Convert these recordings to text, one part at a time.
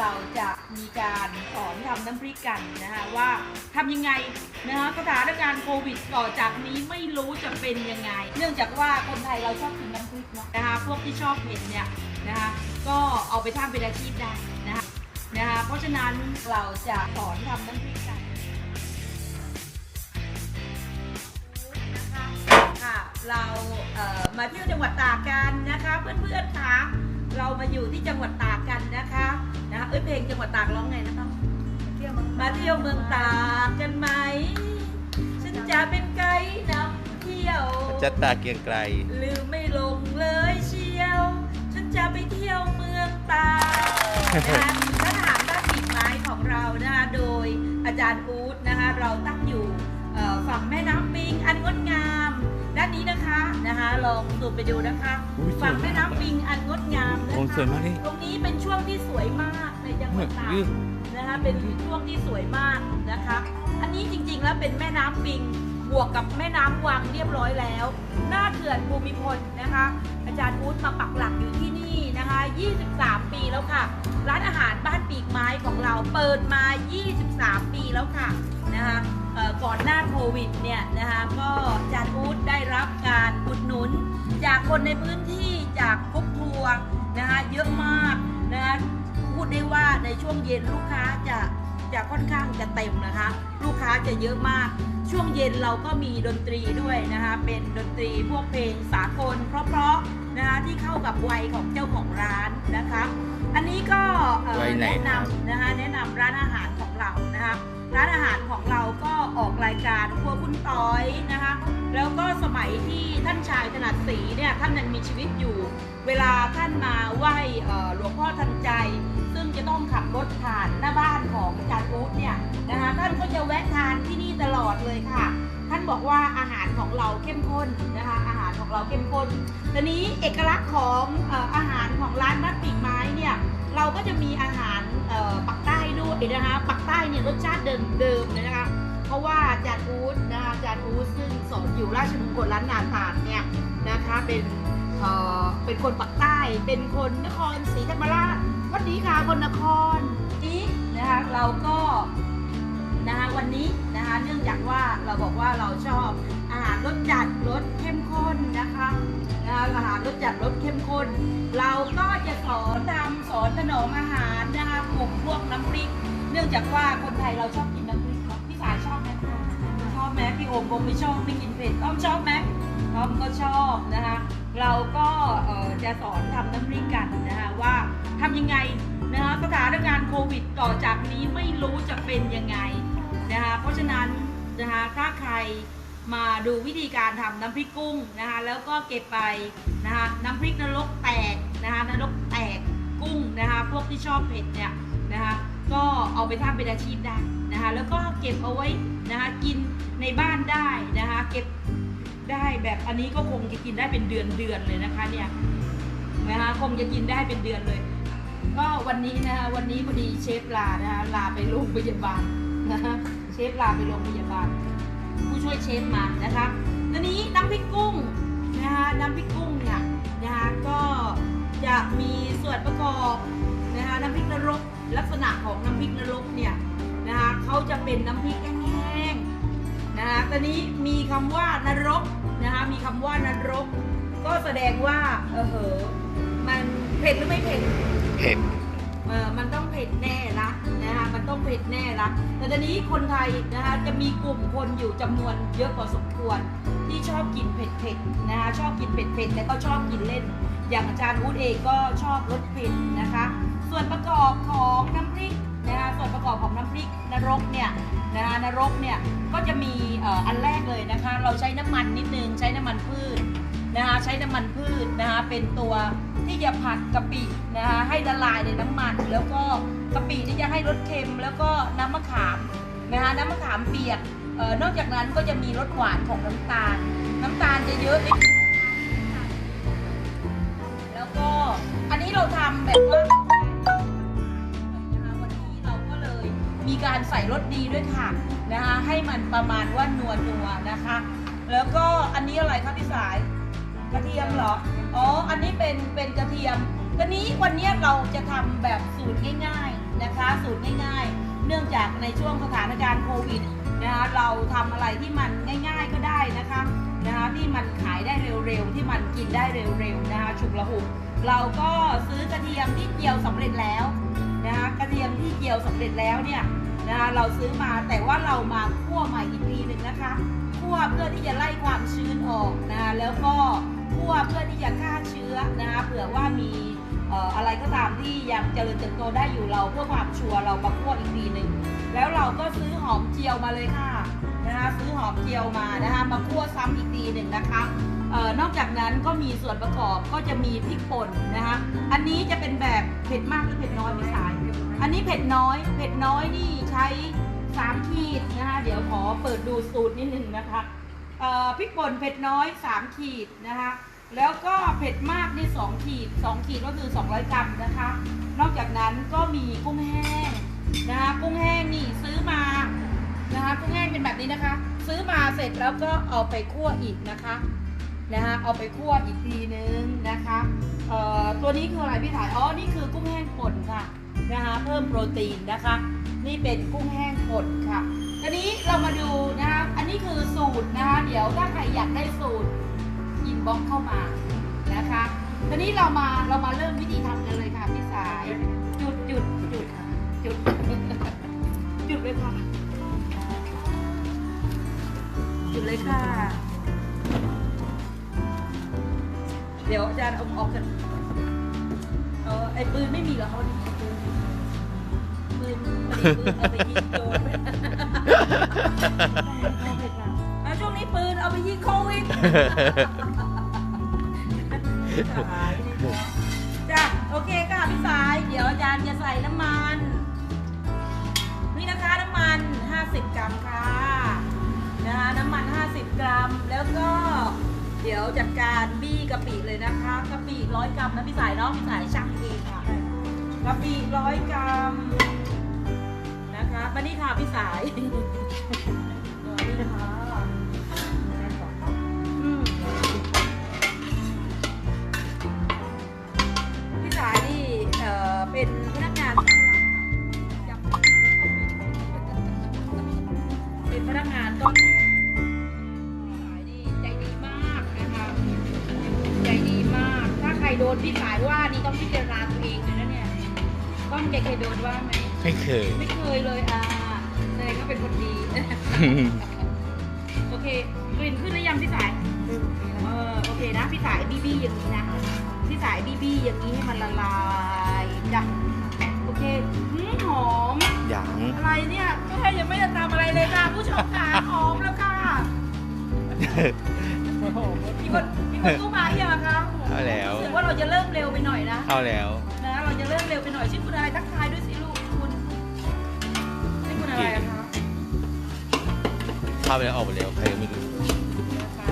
เราจะมีการสอนทำน้ำพริกกันนะคะว่าทำยังไงนะคะสถานการณ์โควิดต่อจากนี้ไม่รู้จะเป็นยังไง เนื่องจากว่าคนไทยเราชอบกินน้ำพริกเนาะนะคะพวกที่ชอบเผ็ดเนี่ยนะคะก็เอาไปทำเป็นอาชีพได้นะคะนะคะเพราะฉะนั้นเราจะสอนทำน้ำพริกกันค่ะเราเอ่อมาเที่ยวจังหวัดตากกันนะคะเพื่อนๆค่ะ เรามาอยู่ที่จังหวัดตากกันนะคะนะคะเอ้ยเพลงจังหวัดตากร้องไงนะคะมาเที่ยวเมืองตากกันไหมฉันจะเป็นไกด์นำเที่ยวจัดตาเกรียงไกรลืมไม่ลงเลยเชียว ฉันจะไปเที่ยวเมืองตากนะคะสถานบ้านปีกไม้ของเรานะคะโดยอาจารย์อู๊ดนะคะเราตั้งอยู่เอ่อฝั่งแม่น้ำปิงอันงดงาม ด้านนี้นะคะนะคะลองดูไปดูนะคะอุ๊ยสวยมากฝั่งแม่น้ำปิงอันงดงามนะโอ้คะสวยมากนี่ ตรงนี้เป็นช่วงที่สวยมากในจังหวัดตากอื้อนะคะเป็นช่วงที่สวยมากนะคะ อันนี้จริงๆแล้วเป็นแม่น้ำปิงบวกกับแม่น้ำวังเรียบร้อยแล้ว หน้าเขื่อนภูมิพลนะคะ อาจารย์อู๊ดมาปักหลักอยู่ที่นี่นะคะ 23 ปีแล้วค่ะ ร้านอาหารบ้านปีกไม้ของเราเปิดมา 23 ปีแล้วค่ะนะคะเอ่อ ก่อนหน้าโควิดเนี่ยนะคะก็อาจารย์อู๊ดได้รับการอุดหนุน จากคนในพื้นที่จากกรุ๊ปทัวร์นะคะเยอะมากนะคะพูดได้ว่าในช่วงเย็นลูกค้าจะจะค่อนข้างจะเต็มนะคะ ลูกค้าจะเยอะมาก ช่วงเย็นเราก็มีดนตรีด้วยนะคะเป็นดนตรีพวกเพลงสากลเพราะๆนะคะที่เข้ากับวัยของเจ้าของร้านนะคะ อันนี้ก็เอ่อวัยไหนแนะครับบนำนะคะแนะนำร้านอาหารของเรานะคะ ร้านอาหารของเราก็ออกรายการครัวคุณต้อยนะคะ แล้วก็สมัยที่ท่านชายถนัดศรีเนี่ยท่านยังมีชีวิตอยู่ เวลาท่านมาไหว้หลวงพ่อทันใจ ซึ่งจะต้องขับรถผ่านหน้าบ้านของอาจารย์อู๊เนี่ยนะคะท่านก็จะแวะทานที่นี่ตลอดเลยค่ะ ท่านบอกว่าอาหารของเราเข้มข้นนะคะอาหารของเราเข้มข้นทีนี้เอกลักษณ์ของอาหารของร้านบ้านปีกไม้เนี่ยเราก็จะมีอาหารปักใต้ ยนะคะปักใต้เนี่ยรสชาติเดิมเดิมๆเลยนะคะ เพราะว่าจารย์อู๊ดนะคะจารย์อู๊ดซึ่งสอนอยู่ราชมงคลล้านนาถานเนี่ยนะคะเป็นเอ่อเป็นคนปักใต้เป็นคนนครศรีธรรมราชวันนี้ค่ะคนนครนี้นะคะเราก็นะคะวันนี้นะคะเนื่องจากว่าเราบอกว่าเราชอบอาหารรสจัดรสเข้มข้นนะคะนะคะอาหารรสจัดรสเข้มข้น เราก็จะสอนทำสอนถนอมอาหารนะคะ วกน้ำพริก เนื่องจากว่าคนไทยเราชอบกินน้ำพริกเนาะพี่สายชอบไหมชอบไหมพี่โอมคงไม่ชอบไม่กินเผ็ดต้อมชอบไหมต้อมก็ชอบนะคะ เราก็จะสอนทำน้ำพริกกันนะคะว่าทำยังไงนะคะสถานการณ์โควิดต่อจากนี้ไม่รู้จะเป็นยังไงนะคะเพราะฉะนั้นนะคะถ้าใครมาดูวิธีการทำน้ำพริกกุ้งนะคะแล้วก็เก็บไปนะคะน้ำพริกนรกแตกนะคะนรกแตกกุ้งนะคะพวกที่ชอบเผ็ดเนี่ย นะคะก็เอาไปทำเป็นอาชีพได้นะคะแล้วก็เก็บเอาไว้นะคะกินในบ้านได้นะคะเก็บได้แบบอันนี้ก็คงจะกินได้เป็นเดือนเดือนๆเลยนะคะเนี่ยนะคะคงจะกินได้เป็นเดือนเลย ก็วันนี้นะคะวันนี้พอดีเชฟลานะคะลาไปโรงพยาบาลนะคะเชฟลาไปโรงพยาบาล ผู้ช่วยเชฟมานะคะตอนนี้น้ำพริกกุ้งนะคะน้ำพริกกุ้งเนี่ยนะคะก็จะมีส่วนประกอบนะคะน้ำพริกนรก ลักษณะของน้ำพริกนรกเนี่ยนะคะเขาจะเป็นน้ำพริกแห้งๆนะคะตอนนี้มีคำว่านรกนะคะมีคำว่านรก ก็แสดงว่าเออเหอะมันเผ็ดหรือไม่เผ็ดเผ็ดเออมันต้องเผ็ดแน่ละนะคะมันต้องเผ็ดแน่ละแต่ตอนนี้คนไทยนะคะจะมีกลุ่มคนอยู่จำนวนเยอะพอสมควร ที่ชอบกินเผ็ดเผ็ดๆนะคะชอบกินเผ็ดเผ็ดๆแต่ก็ชอบกินเล่น อย่างอาจารย์อู๊ดเองก็ชอบรสเผ็ดนะคะ กอบของน้ำพริกนรกเนี่ยนะคะนรกเนี่ยก็จะมีอันแรกเลยนะคะ เราใช้น้ำมันนิดนึงใช้น้ำมันพืชนะคะใช้น้ำมันพืชนะคะเป็นตัวที่จะผัดกะปินะคะให้ละลายในน้ำมัน แล้วก็กะปิที่จะให้รสเค็ม แล้วก็น้ำมะขามนะคะน้ำมะขามเปียกนอกจากนั้นก็จะมีรสหวานของน้ำตาล น้ำตาลจะเยอะนิดแล้วก็อันนี้เราทำแบบว่า การใส่รสดีด้วยค่ะนะคะให้มันประมาณว่านัวนัวๆนะคะ แล้วก็อันนี้อะไรคะพี่สายกระเทียมเหรออ๋ออันนี้เป็นเป็นกระเทียมทีนี้วันนี้เราจะทำแบบสูตรง่าย ๆนะคะ สูตรง่าย ๆ เนื่องจากในช่วงสถานการณ์โควิดนะคะเราทำอะไรที่มันง่าย ๆก็ได้นะคะนะคะที่มันขายได้เร็วๆที่มันกินได้เร็วๆนะคะฉุกละหุกเราก็ซื้อกระเทียมที่เจียวสำเร็จแล้วนะคะกระเทียมที่เจียวสำเร็จแล้วเนี่ย นะคะเราซื้อมาแต่ว่าเรามาคั่วใหม่อีกทีหนึ่งนะคะคั่วเพื่อที่จะไล่ความชื้นออกนะคะแล้วก็คั่วเพื่อที่จะฆ่าเชื้อนะคะเผื่อว่ามีอออะไรก็ตามที่ยังเจริญเติบโตได้อยู่เราเพื่อความชัวร์เรามาคั่วอีกทีหนึ่งแล้วเราก็ซื้อหอมเจียวมาเลยค่ะนะคะซื้อหอมเจียวมานะคะมาคั่วซ้ำอีกทีหนึ่งนะคะออนอกจากนั้นก็มีส่วนประกอบก็จะมีพริกป่นนะคะอันนี้จะเป็นแบบเผ็ดมากหรือเผ็ดน้อยไม่สาย อันนี้เผ็ดน้อย เผ็ดน้อยนี่ใช้สามขีดนะคะ เดี๋ยวขอเปิดดูสูตรนิดนึงนะคะเอ่อพริกป่นเผ็ดน้อย3ขีดนะคะ แล้วก็เผ็ดมากนี่2ขีด2ขีดก็คือ200กรัมนะคะ นอกจากนั้นก็มีกุ้งแห้งนะคะกุ้งแห้งนี่ซื้อมานะคะกุ้งแห้งเป็นแบบนี้นะคะ ซื้อมาเสร็จแล้วก็เอาไปคั่วอีกนะคะนะคะเอาไปคั่วอีกทีนึงนะคะเออตัวนี้คืออะไรพี่ถ่ายอ๋อนี่คือกุ้งแห้งป่นค่ะ นะคะเพิ่มโปรตีนนะคะ นี่เป็นกุ้งแห้งป่นค่ะทีนี้เรามาดูนะคะอันนี้คือสูตรนะคะเดี๋ยวถ้าใครอยากได้สูตรอินบ็อกเข้ามานะคะทีนี้เรามาเรามาเริ่มวิธีทำกันเลยค่ะพี่สายหยุดหยุดหยุดหยุดหยุดเลยค่ะหยุดเลยค่ะ เดี๋ยวอาจารย์เอาออกกันเออไอ้ปืนไม่มีเหรอเขา นนี้ปืนปืนปืนเอาไปยิงโจรเอาไปค่ะแล้วช่วงนี้ปืนเอาไปยิงโควิดสายดีเนอะจ้ะโอเคค่ะพี่สาย เดี๋ยวอาจารย์จะใส่น้ำมัน นี่นะคะน้ำมัน 50 กรัมค่ะนะคะน้ำมัน 50 กรัม แล้วก็เดี๋ยวจัดการบี้กะปิเลยนะคะกะปิร้อยกรัมนะพี่สายเนาะพี่สายช่างเองค่ะกะปิร้อยกรัม นะคะมานี่ค่ะพี่สายมานี่ค่ะอืมพี่สายนี่เอ่อเป็นพนักงานเป็นพนักงานต้อนสายนี่ใจดีมากนะคะใจดีมากถ้าใครโดนพี่สายว่านี่ต้องพิจารณาตัวเองเลยนะเนี่ยก้องแกเคยโดนว่าไหม ไม่เคย ไม่เคยเลยอ่าแสดงก็เป็นคนดี โอเคกลิ่นขึ้นหรือยังพี่สายเออโอเคนะพี่สายบีบีอย่างนี้นะพี่สายบีบีอย่างนี้ให้มันละลายจ้ะโอเคหืมหอมหยางอะไรเนี่ยก็แค่ยังไม่ได้ทำอะไรเลยค่ะผู้ชมขาหอมแล้วค่ะพี่คนพี่คนตู้มาเยังอะคะเอาแล้วรู้สึกว่าเราจะเริ่มเร็วไปหน่อยนะเข้าแล้วนะเราจะเริ่มเร็วไปหน่อยชื่อคุณอะไรทักท ชื่อคุณอะไรอะคะเข้าไปแล้วออกไปแล้วใครก็ไม่รู้นะคะ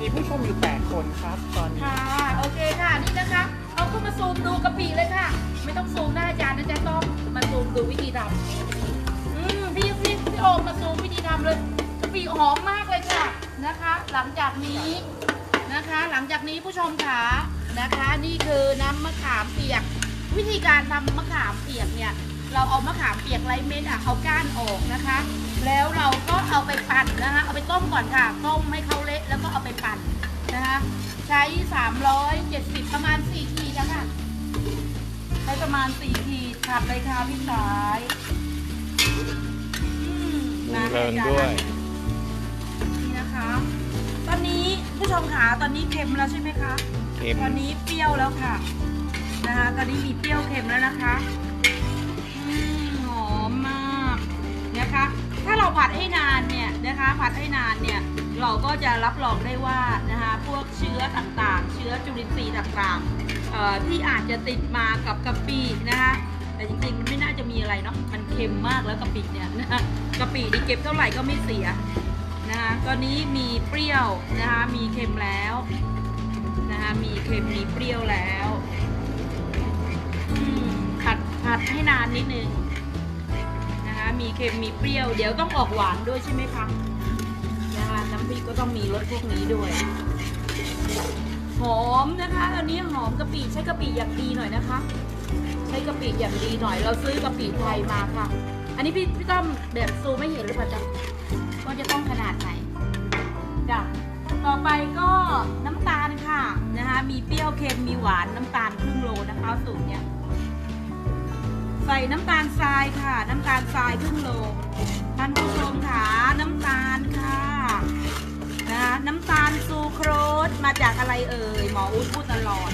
มีผู้ชมอยู่ 8 คนครับ ตอนนี้ค่ะ โอเคค่ะ นี่นะคะ เอาขึ้นมาซูมดูกะปิเลยค่ะ ไม่ต้องซูมหน้าอาจารย์นะจ๊ะต้องมาซูมดูวิธีทำอืมพี่พี่พี่โอมมาซูมวิธีทำเลยกะปิหอมมากเลยค่ะนะคะ หลังจากนี้นะคะ หลังจากนี้ผู้ชมขานะคะ นี่คือน้ำมะขามเปียก วิธีการทำมะขามเปียกเนี่ย เราเอามะขามเปียกไรเม็ดอะเอาก้านออกนะคะ แล้วเราก็เอาไปปั่นนะคะ เอาไปต้มก่อนค่ะ ต้มให้เขาเละแล้วก็เอาไปปั่นนะคะ ใช้ 370 ประมาณ4ขีดนะคะใช้ประมาณ4ขีดขัดเลยค่ะพี่สายอืมมุนะงเริงอาจารด้วยนี่นะคะ ตอนนี้ผู้ชมขาตอนนี้เค็มแล้วใช่ไหมคะเค็มตอนนี้เปรี้ยวแล้วค่ะนะคะ ตอนนี้มีเปรี้ยวเค็มแล้วนะคะอืมหอมมาก นะคะ ถ้าเราผัดให้นานเนี่ยนะคะผัดให้นานเนี่ยเราก็จะรับรองได้ว่านะคะพวกเชื้อต่างๆ เชื้อจุลินทรีย์ต่างๆที่อาจจะติดมากับกะปินะคะแต่จริงๆมันไม่น่าจะมีอะไรเนาะมันเค็มมากแล้วกะปิเนี่ยนะคะกะปินี่เก็บเท่าไหร่ก็ไม่เสียนะคะตอนนี้มีเปรี้ยวนะคะมีเค็มแล้วนะคะมีเค็มมีเปรี้ยวแล้วผัดผัดให้นานนิดนึง มีเค็มมีเปรี้ยว เดี๋ยวต้องออกหวานด้วยใช่ไหมคะนะคะน้ำพริกก็ต้องมีรสพวกนี้ด้วย หอมนะคะตอนนี้หอมกะปิใช้กะปิอย่างดีหน่อยนะคะ ใช้กะปิอย่างดีหน่อย เราซื้อกะปิไทยมาค่ะ อันนี้พี่พี่ต้อมแบบซูไม่เห็นหรือเปล่าจ๊ะว่าจะต้องขนาดไหนจ้ะต่อไปก็น้ำตาลค่ะนะคะ มีเปรี้ยวเค็มมีหวานน้ำตาลครึ่งโลนะคะสูตรเนี้ย ส่น้ำตาลทรายค่ะ น้ำตาลทรายครึ่งโลท่านผู้ชมค่ะน้ำตาลค่ะนะน้ำตาลซูโครสมาจากอะไรเอ่ยหมออุ้พูดตลอด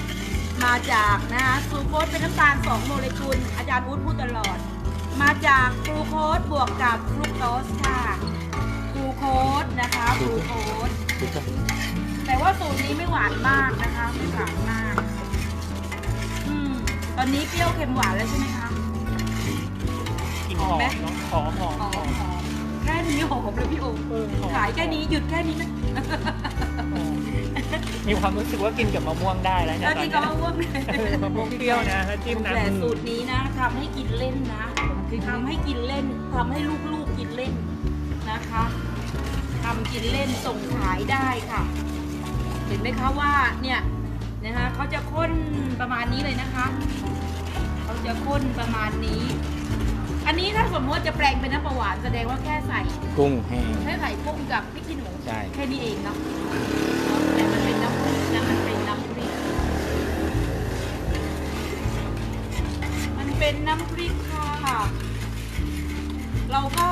มาจากนะคะซูโครสเป็นน้ำตาล2โมเลกุลอาจารย์อุ้พูดตลอด มาจากกลูโคสบวกกับฟรุกโตสค่ะกลูโคสนะคะกลูโคสแต่ว่าสูตรนี้ไม่หวานมากนะคะไม่หวานมากอืมตอนนี้เปรี้ยวเค็มหวานแล้วใช่ไหมคะ หอมไหมเนาะหอมหอมหอหอมมหอมแค่นี้หอมเลยพี่โอเออหอมขายแค่นี้หยุดแค่นี้นะหอมมีความรู้สึกว่ากินกับมะม่วงได้แล้วแล้นะวตอนนี่เนี้ก็ยอ้วนเลยเออมะม่วงเปรี้ยวนะแล้วจิ้มแต่น้ำสูตรนี้นะทำให้กินเล่นนะคือทำให้กินเล่นทำให้ลูกๆกินเล่นนะคะทำกินเล่นส่งขายได้ค่ะ เห็นไหมคะว่าเนี่ยนะคะเขาจะข้นประมาณนี้เลยนะคะ เขาจะข้นประมาณนี้ อันนี้ถ้าสมมติจะแปลงเป็นน้ำปลาหวานแสดงว่าแค่ใส่กุ้งแห้ง แค่ใส่กุ้งกับพริกขี้หนูใช่ แค่นี้เองเนาะแต่มันเป็นน้ำพริกนะมันเป็นน้ำพริกมันเป็นน้ำพริกค่ะเราก็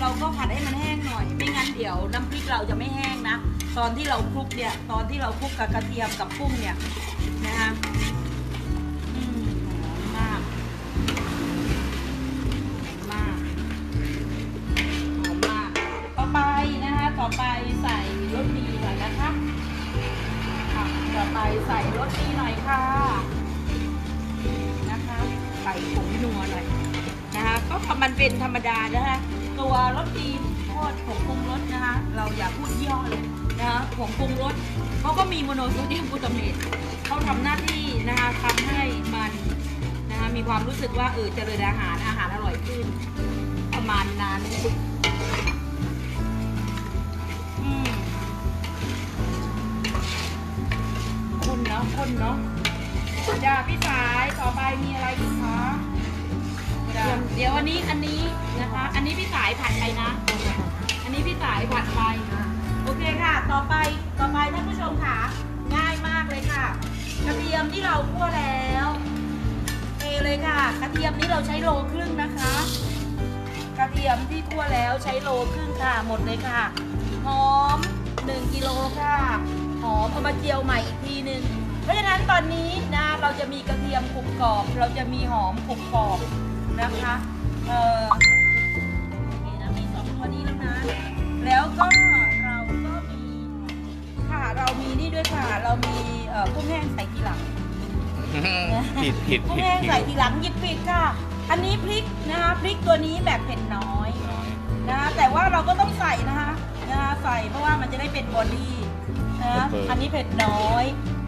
เราก็ผัดให้มันแห้งหน่อย ไม่งั้นเดี๋ยวน้ำพริกเราจะไม่แห้งนะ ตอนที่เราคลุกเนี่ย ตอนที่เราคลุกกับกระเทียมกับกุ้งเนี่ยนะคะ ไปใส่รสดีหน่อยนะคะค่ะต่อไปใส่รสดีหน่อยค่ะ นะคะ ใส่ผงนัวหน่อยนะคะ ก็ทำมันเป็นธรรมดานะคะ ตัวรสดีโคตรผงปรุงรสนะคะ เราอย่าพูดย่อเลยนะคะ ผงปรุงรสเขาก็มีโมโนโซเดียมกลูตาเมตเขาทำหน้าที่นะคะทำให้มันนะคะมีความรู้สึกว่าเออเจริญอาหารอาหารอร่อยขึ้นประมาณนั้น คุณเนาะคุณเนาะจ้าพี่สายต่อไปมีอะไรอีกคะเดี๋ยวอันนี้อันนี้นะคะ อันนี้พี่สายผัดไปนะ อันนี้พี่สายผัดไปโอเคค่ะ ต่อไปต่อไปท่านผู้ชมค่ะ ง่ายมากเลยค่ะ กระเทียมที่เราคั่วแล้วเทเลยค่ะ กระเทียมนี้เราใช้โลครึ่งนะคะ กระเทียมที่คั่วแล้วใช้โลครึ่งค่ะหมดเลยค่ะหอม1กิโลค่ะหอมเอามาเจียวใหม่อีกทีหนึ่ง ราะฉะนั้นตอนนี้นะเราจะมีกระเทียมกรุบกรอบ เราจะมีหอมกรุบกรอบนะคะเออนี่นะมีสองตัวนี้แล้วนะ แล้วก็เราก็มีค่ะเรามีนี่ด้วยค่ะ เรามีเอ่อกุ้งแห้งใส่ทีหลัง ผิดผิดกุ้งผิดแห้งผิใส่ดทีหลังหยิบผิดค่ะ อันนี้พริกนะคะพริกตัวนี้แบบเผ็ดน้อยน้อยนะคะแต่ว่าเราก็ต้องใส่นะคะนะคะใส่เพราะว่ามันจะได้เป็นบอดี้นะอันนี้เผ็ดน้อย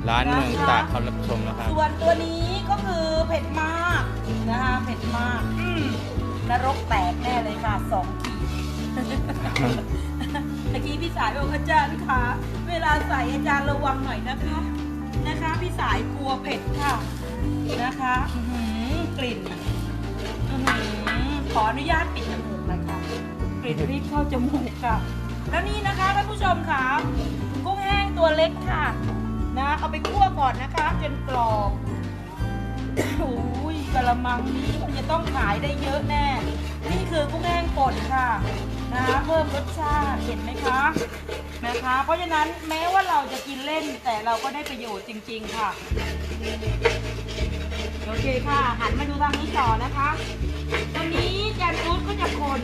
ร้านเมืองตากเขารับชมนะครับ ส่วนตัวนี้ก็คือเผ็ดมากนะคะเผ็ดมากอืมนรกแตกแน่เลยค่ะสองขีดเมื่อกี้พี่สายบอกอาจารย์คะเวลาใส่อาจารย์ระวังหน่อยนะคะ นะคะ พี่สายกลัวเผ็ดค่ะนะคะอื้อหือกลิ่นอื้อหือขออนุญาตปิดจมูกหน่อยค่ะกลิ่นพริกเข้าจมูกค่ะ แล้วนี่นะคะท่านผู้ชมค่ะกุ้งแห้งตัวเล็กค่ะ นะเอาไปคั่วก่อนนะคะจนกรอบโอ้ยกระมังนี้มันจะต้องขายได้เยอะแน่ นี่คือกุ้งแห้งป่นค่ะนะเพิ่มรสชาติเห็นไหมคะนะคะ เพราะฉะนั้นแม้ว่าเราจะกินเล่นแต่เราก็ได้ประโยชน์จริง ๆ ค่ะโอเคค่ะหันมาดูทางนี้ต่อนะคะตอนนี้แจนฟูดก็จะคน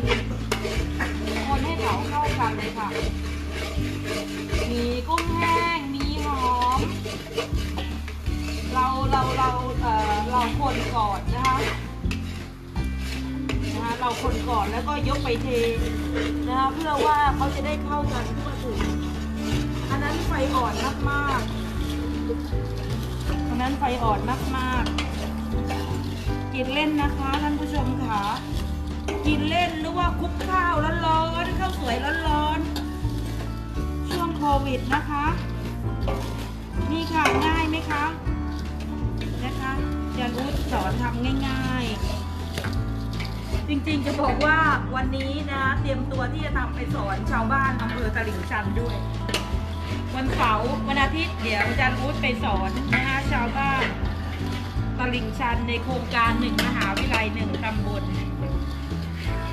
คนให้เขาเข้ากันเลยค่ะมีกุ้งแห้ง ม เราเราเราเอ่อเราคนก่อนนะคะนะคะเราคนก่อนแล้วก็ยกไปเทนะคะเพื่อว่าเขาจะได้เข้ากันทั่วถึงอันนั้นไฟอ่อนมากๆอันนั้นไฟอ่อนมากๆ กินเล่นนะคะท่านผู้ชมค่ะกินเล่นหรือว่าคุกข้าวร้อนๆข้าวสวยร้อนๆช่วงโควิดนะคะ นี่ค่ะง่ายไหมคะนะคะจารย์อู๊ดสอนทำง่าย ๆ จริงๆจะบอกว่าวันนี้นะเตรียมตัวที่จะทำไปสอนชาวบ้านอำเภอตลิ่งชันด้วย วันเสาร์วันอาทิตย์เดี๋ยวอาจารย์อู๊ดไปสอนนะคะชาวบ้านตลิ่งชันในโครงการหนึ่งมหาวิทยาลัยหนึ่งตำบล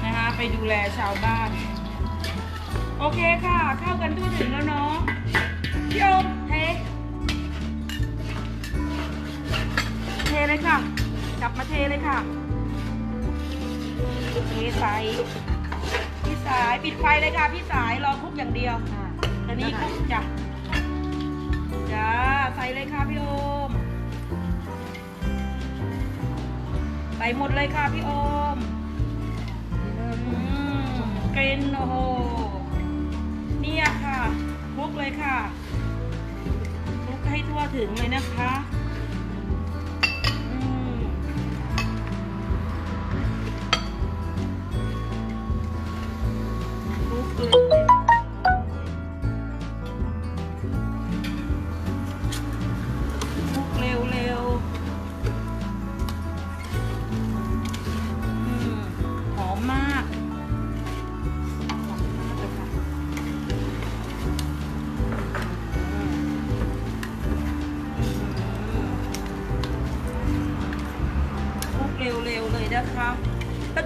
นะคะไปดูแลชาวบ้าน โอเคค่ะ เข้ากันทั่วถึงแล้วเนาะพี่อมเท ทเลยค่ะกลับมาเทเลยค่ะเทใส่พี่สายปิดไฟเลยค่ะพี่สายรอคุกอย่างเดียวตอนนี้คลุกจ้ะจ้าใส่เลยค่ะพี่โอม ใส่หมดเลยค่ะพี่โอมอืมกลิ่นโอ้โหเนี่ยค่ะคลุกเลยค่ะคลุกให้ทั่วถึงเลยนะคะ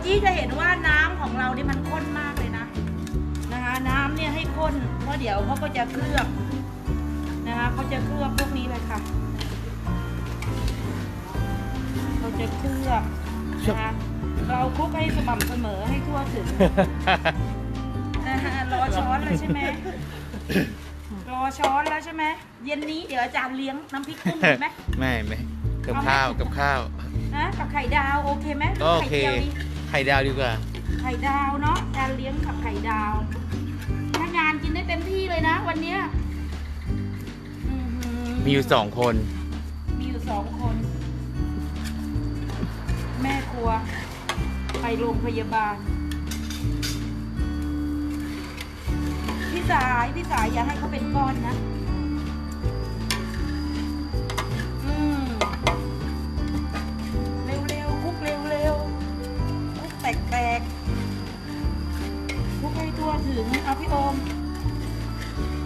กี้จะเห็นว่าน้ำของเรานี่มันข้นมากเลยนะนะคะ น้ำเนี่ยให้ข้นเพราะเดี๋ยวเขาก็จะเคลือบนะคะเขาจะเคลือบพวกนี้เลยค่ะเขาจะเคลือบนะคะเราคลุกให้สม่ำเสมอให้ทั่วถึงนะคะรอช้อนเลยใช่ไหมรอช้อนแล้วใช่ไหมเย็นนี้เดี๋ยวอาจารย์เลี้ยงน้ำพริกกุ้งดีไหมไม่ไม่กับข้าวกับข้าวนะกับไข่ดาวโอเคไหมก็โอเค ไข่เจียวนี่ไข่ดาวดีกว่า ไข่ดาวเนาะการเลี้ยงกับไข่ดาวถ้างานกินได้เต็มที่เลยนะ วันเนี้ยอื้อหืมีอยู่สองคน มีอยู่สองคน แม่ครัว ไปโรงพยาบาล พี่สาย พี่สายอย่าให้เขาเป็นก้อนนะ ถึงเอาพี่โอม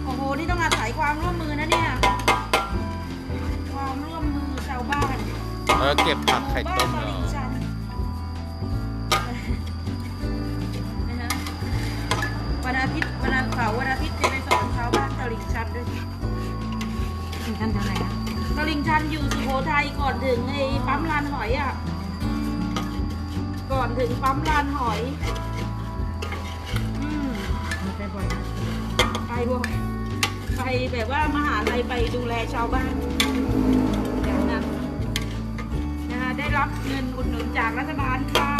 โอ้โห นี่ต้องอาศัยความร่วมมือนะเนี่ย ความร่วมมือชาวบ้านแล้วก็เก็บผักไข่ต้มหเหรบ้านตอลิ่งชันนะฮะวันอาทิตย์วันเสาร์วันอาทิตย์จะไปสอนชาวบ้านตลิ่งชันด้วยถึงขั้นเท่าไหร่นะตลิ่งชันอยู่สุโขทัยก่อนถึงไอ้ปั๊มลานหอยอะ ก่อนถึงปั๊มลานหอย บ่อยไปแบบว่ามหาลัยไปดูแลชาวบ้านอย่างนั้นนะคะได้รับเงินอุดหนุนจากรัฐบาลค่ะ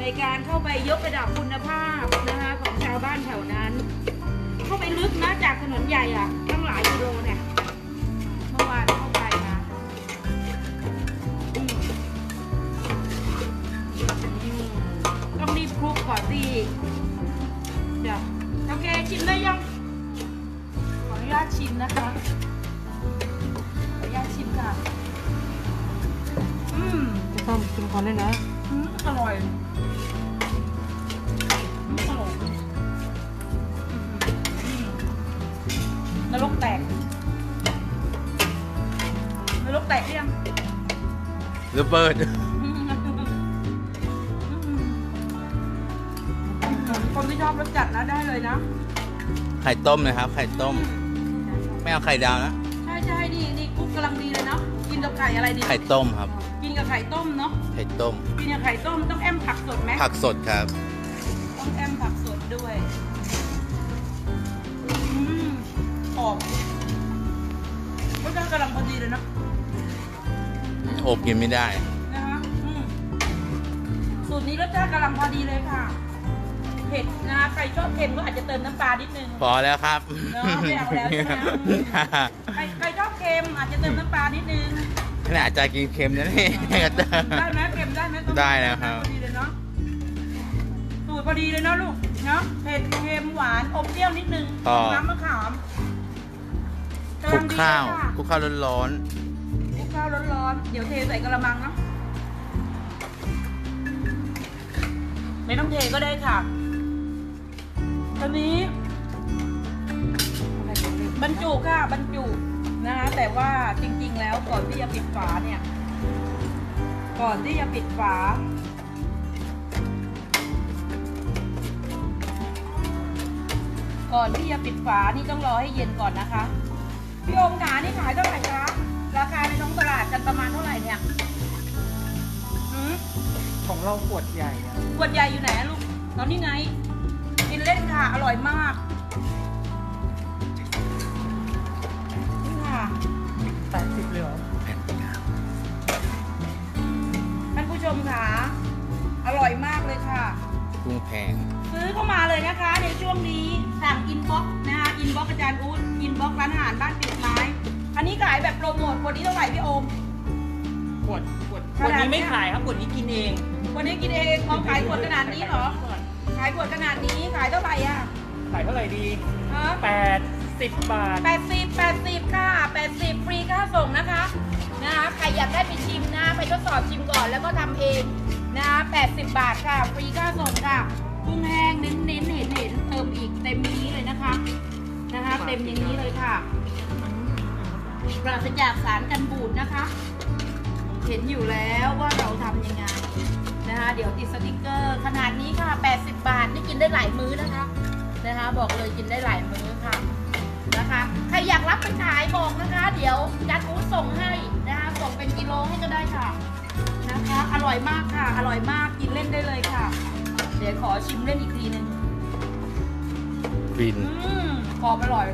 ในการเข้าไปยกระดับคุณภาพนะคะของชาวบ้านแถวนั้น เข้าไปลึกนะจากถนนใหญ่อะตั้งหลายกิโล ชิมนะคะขออนุญาตชิมค่ะ อืมจะต้องกินคนเลยนะอืมอร่อยอืมอร่อยอืมนรกแตกนรกแตกหรือยัง ระเบิดอืมคนที่ชอบรสจัดนะได้เลยนะ ไข่ต้มนะครับ ไข่ต้ม อื ไม่เอาไข่ดาวนะ ใช่ใช่ดีดีกุ๊กกำลังดีเลยเนาะ กินกับไข่อะไรดี ไข่ต้มครับ กินกับไข่ต้มเนาะ ไข่ต้ม กินกับไข่ต้มต้องแอมผักสดไหมผักสดครับ ต้องแอมผักสดด้วย อืมออกรสชาติกำลังพอดีเลยเนาะโอบกินไม่ได้ นะคะอืมสูตรนี้รสชาติกำลังพอดีเลยค่ะ เผ็ดนะคะใครชอบเค็มก็อาจจะเติมน้ำปลานิดนึง พอแล้วครับเนอะไม่เอาแล้วใช่ไหมใครใครชอบเค็มอาจจะเติมน้ำปลานิดนึงขนาดอาจารย์กินเค็มนะนี่ก็เติมได้ไหมเค็มได้ไหมต้มได้แล้วครับพอดีเลยเนาะสูตรพอดีเลยเนาะลูกเนาะเผ็ดเค็มหวานอมเปรี้ยวนิดนึงพอน้ำมะขามคลุกข้าวำลังดีเลยค่ะคลุกข้าวร้อนคลุกข้าวาวร้อนๆเดี๋ยวเทใส่กระมังเนาะไม่ต้องเทก็ได้ค่ะ ตอนนี้บรรจุค่ะบรรจุนะคะแต่ว่าจริง ๆ แล้วก่อนที่จะปิดฝาเนี่ย ก่อนที่จะปิดฝา ก่อนที่จะปิดฝานี่ต้องรอให้เย็นก่อนนะคะพี่โอมขานี่ขายเท่าไหร่คะราคาในท้องตลาดกันประมาณเท่าไหร่เนี่ยหืมของเราขวดใหญ่อะขวดใหญ่อยู่ไหนอะลูกตอนนี้ไงกิ นเล่นค่ะ อร่อยมากนี่ค่ะแปดสิบเลยเหรอแผ่นยาวท่านผู้ชมค่ะ อร่อยมากเลยค่ะ กุ้งแพง ซื้อเข้ามาเลยนะคะ ในช่วงนี้สั่งอินบ็อกซ์นะคะอินบ็อกซ์อาจารย์อู๊ดอินบ็อกซ์ร้านอาหารบ้านปีกไม้ อันนี้ขายแบบโปรโมทคนนี้เท่าไหร่พี่โอม ขวดขวดขขวดนาดนี้ไม่เนี้ยขายครับขวดนี้กินเอง วันนี้กินเองเขาขายขวดขนาดนี้เหรอ ขายขวดขนาดนี้ขายเท่าไหร่อะขายเท่าไหร่ดีฮะแปดสิบบาท แปดสิบแปดสิบค่ะแปดสิบฟรีค่าส่งนะคะนะคะใครอยากได้ไปชิมนะ ไปทดสอบชิมก่อนแล้วก็ทำเองนะคะแปดสิบบาทค่ะฟรีค่าส่งค่ะกุ้งแห้งเน้นเน้นๆเห็นเห็นเติมอีกเต็มนี้เลยนะคะนะคะ เต็มอย่างนี้เลยค่ะปราศจากสารกันบูดนะคะ เห็นอยู่แล้วว่าเราทำยังไง นะคะเดี๋ยวติดสติกเกอร์ ขนาดนี้ค่ะ 80 บาท นี่กินได้หลายมื้อนะคะนะคะ บอกเลยกินได้หลายมื้อค่ะนะคะใครอยากรับไปขายบอกนะคะ เดี๋ยวจัดอู๊ดส่งให้นะคะส่งเป็นกิโลให้ก็ได้ค่ะนะคะ อร่อยมากค่ะ อร่อยมากกินเล่นได้เลยค่ะ เดี๋ยวขอชิมเล่นอีกทีหนึ่งฟินอืมกรอบอร่อย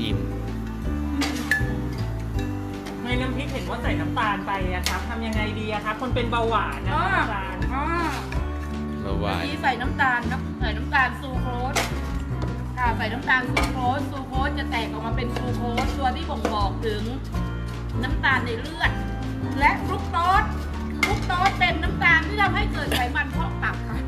อิ่ม ในน้ำพริกเห็นว่าใส่น้ำตาลไปอะครับทำยังไงดีอะครับคนเป็นเบาหวานนะอ่าน้ำตาลอ่าละวายเมื่อกี้ใส่น้ำตาลนะใส่น้ำตาลซูโครสค่ะใส่น้ำตาลซูโครสซูโครสจะแตกออกมาเป็นกลูโคสตัวที่บ่งบอกถึงน้ำตาลในเลือด และฟรุกโตสฟรุกโตสเป็นน้ำตาลที่ทำให้เกิดไขมันพอกตับค่ะ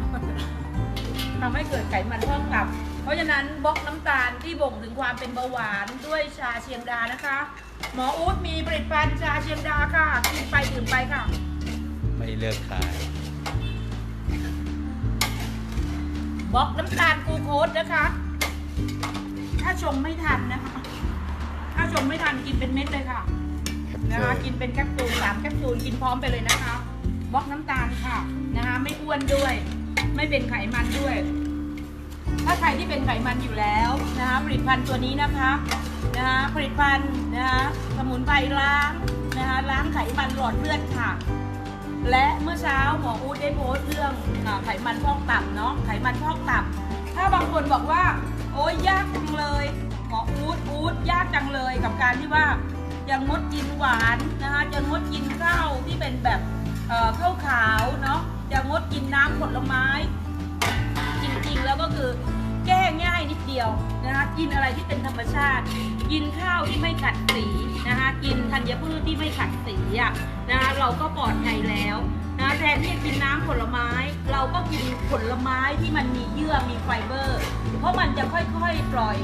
ทำให้เกิดไขมันพอกตับ เพราะฉะนั้นบล็อกน้ำตาลที่บ่งถึงความเป็นเบาหวานด้วยชาเชียงดานะคะ หมออู๊ดมีผลิตภัณฑ์ชาเชียงดาค่ะ กินไปดื่มไปค่ะ ไม่เลิกขาย บล็อกน้ำตาลกลูโคสนะคะ ถ้าชงไม่ทันนะคะ ถ้าชงไม่ทันกินเป็นเม็ดเลยค่ะ นะคะ กินเป็นแคปซูลสามแคปซูลกินพร้อมไปเลยนะคะบล็อกน้ำตาลค่ะ นะคะ ไม่อ้วนด้วย ไม่เป็นไขมันด้วย ถ้าใครที่เป็นไขมันอยู่แล้วนะคะผลิตภัณฑ์ตัวนี้นะคะ นะคะผลิตภัณฑ์นะคะสมุนไพรล้างนะคะล้างไขมันหลอดเลือดค่ะ และเมื่อเช้าหมออูดได้โพสต์เรื่องไขมันพอกตับเนาะไขมันพอกตับ ถ้าบางคนบอกว่า โอ้ยยากจังเลยหมออูดอูดยากจังเลยกับการที่ว่ายังงดกินหวานนะคะจะงดกินข้าวที่เป็นแบบข้าวขาวเนาะจะงดกินน้ำผลไม้ จริงๆแล้วก็คือ แก้ง่ายนิดเดียวนะคะกินอะไรที่เป็นธรรมชาติ กินข้าวที่ไม่ขัดสีนะคะกินธัญพืชที่ไม่ขัดสีอะนะคะเราก็ปลอดภัยแล้วนะคะแทนที่จะกินน้ำผลไม้ เราก็กินผลไม้ที่มันมีเยื่อมีไฟเบอร์ เพราะมันจะค่อยๆปล่อย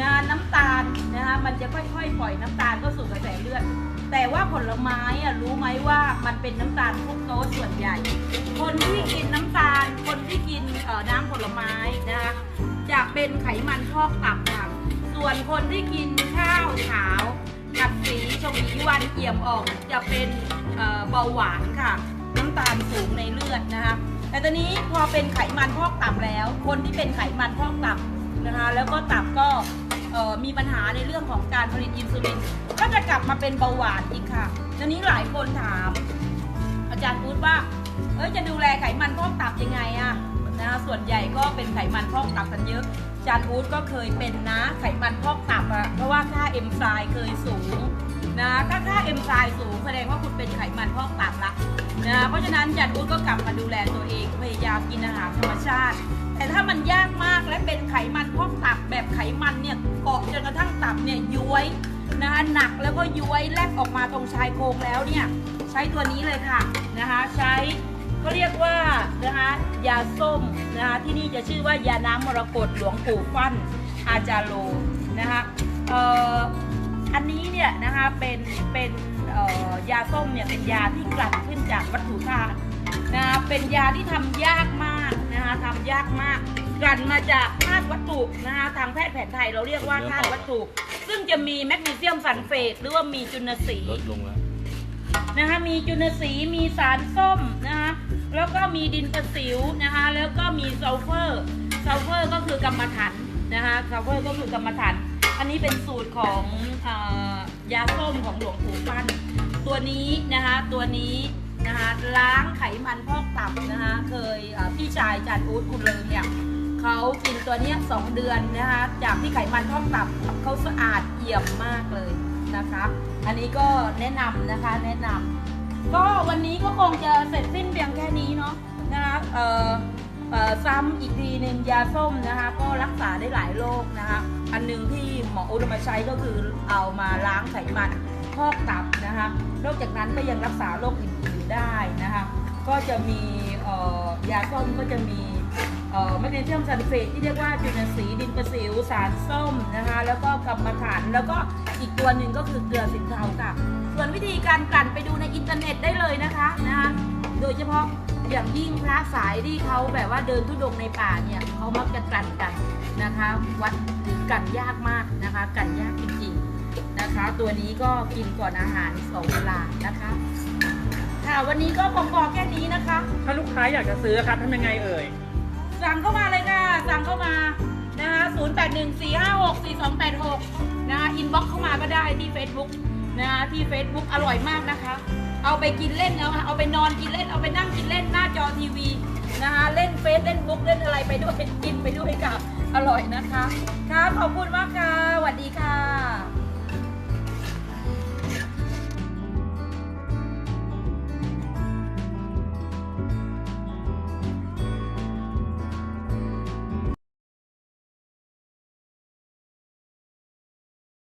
นะน้ำตาลนะคะมันจะค่อยๆ ปล่อยน้ำตาลเข้าสู่กระแสเลือดแต่ว่าผลไม้อะรู้ไหมว่ามันเป็นน้ำตาลฟรุกโตสส่วนใหญ่ คนที่กินน้ำตาล คนที่กินน้ำผลไม้นะคะ จะเป็นไขมันพอกตับค่ะ ส่วนคนที่กินข้าวขาวกับสีชมพูวันเอี่ยมอ่องจะเป็นเบาหวานค่ะ น้ำตาลสูงในเลือดนะคะ แต่ตอนนี้พอเป็นไขมันพอกตับแล้ว คนที่เป็นไขมันพอกตับนะคะ แล้วก็ตับก็มีปัญหาในเรื่องของการผลิตอินซูลิน ก็จะกลับมาเป็นเบาหวานอีกค่ะทีนี้หลายคนถาม อาจารย์พูดว่า เอ้ยจะดูแลไขมันพอกตับยังไงอะ นะส่วนใหญ่ก็เป็นไขมันพอกตับกันเยอะจารย์อู๊ดก็เคยเป็นนะไขมันพอกตับอะเพราะว่าค่าเอนไซเคยสูงนะถ้าค่าเอนไซสูงแสดงว่าคุณเป็นไขมันพอกตับละนะเพราะฉะนั้นจารย์อู๊ดก็กลับมาดูแลตัวเองพยายามกินอาหารธรรมชาติ แต่ถ้ามันยากมากและเป็นไขมันพอกตับแบบไขมันเนี่ยเกาะจนกระทั่งตับเนี่ยย้วยนะคะหนักแล้วก็ย้วยแลบออกมาตรงชายโครงแล้วเนี่ยใช้ตัวนี้เลยค่ะนะคะใช้ เขาเรียกว่านะคะยาส้มนะคะที่นี่จะชื่อว่ายาน้ำมรกตหลวงปู่ฟั่นอาจาโลนะคะเอ่ออันนี้เนี่ยนะคะเป็นเป็นเอ่อยาส้มเนี่ยเป็นยาที่กลั่นขึ้นจากวัตถุธาตุนะคะเป็นยาที่ทำยากมากนะคะทำยากมาก กลั่นมาจากธาตุวัตถุนะคะทางแพทย์แผนไทยเราเรียกว่าธาตุวัตถุ ซึ่งจะมีแมกนีเซียมซัลเฟตหรือว่ามีจุลทรีย์ลดลงแล้ว นะคะมีจุลทรีย์มีสารส้มนะคะแล้วก็มีดินประสิวนะคะแล้วก็มีซัลเฟอร์ซัลเฟอร์ก็คือกรรมฐานนะคะซัลเฟอร์ก็คือกรรมฐานอันนี้เป็นสูตรของอยาส้มของหลวงปู่ฟั่นตัวนี้นะคะตัวนี้นะคะล้างไขมันพอกตับนะคะเคยพี่ชายจันอู๊ดคุณเลิงเนี่ยเขากินตัวนี้สองเดือนนะคะจากที่ไขมันพอกตับเขาสะอาดเอี่ยมมากเลยนะคะ อันนี้ก็แนะนำนะคะแนะนำก็วันนี้ก็คงจะเสร็จสิ้นเพียงแค่นี้เนาะนะคะเอ่อซ้ำอีกทีหนึ่งยาส้มนะคะ ก็รักษาได้หลายโรคนะคะ อันหนึ่งที่หมออุดมใช้ก็คือเอามาล้างไขมันพอกตับนะคะนอกจากนั้นก็ยังรักษาโรคอื่นๆได้นะคะ ก็จะมียาส้มก็จะมี แมกนีเซียมซัลเฟตที่เรียกว่าจุลทรีย์ดินประสิวสารส้มนะคะแล้วก็กรรมฐานแล้วก็อีกตัวหนึ่งก็คือเกลือสินเทาค่ะส่วนวิธีการกลั่นไปดูในอินเทอร์เน็ตได้เลยนะคะนะคะโดยเฉพาะอย่างยิ่งพระสายที่เขาแบบว่าเดินทุดงในป่าเนี่ยเขามักจะกลั่นกันนะคะ วัดกลั่นยากมากนะคะกลั่นยากจริงๆนะคะ ตัวนี้ก็กินก่อนอาหารสองเวลานะคะ ค่ะวันนี้ก็คงพอแค่นี้นะคะ ถ้าลูกค้าอยากจะซื้อครับทำยังไงเอ่ย สั่งเข้ามาเลยค่ะ สั่งเข้ามานะคะ0 8 1 4 5 6 4 2 8 6นะคะอินบ็อกเข้ามาก็ได้ที่ Facebook นะคะที่ Facebook อร่อยมากนะคะ เอาไปกินเล่นแล้วเอาไปนอนกินเล่นเอาไปนั่งกินเล่นหน้าจอทีวีนะคะเล่นเฟซเล่นบุ๊กเล่นอะไรไปด้วยกินไปด้วยค่ะอร่อยนะคะค่ะขอบคุณมากค่ะสวัสดีค่ะ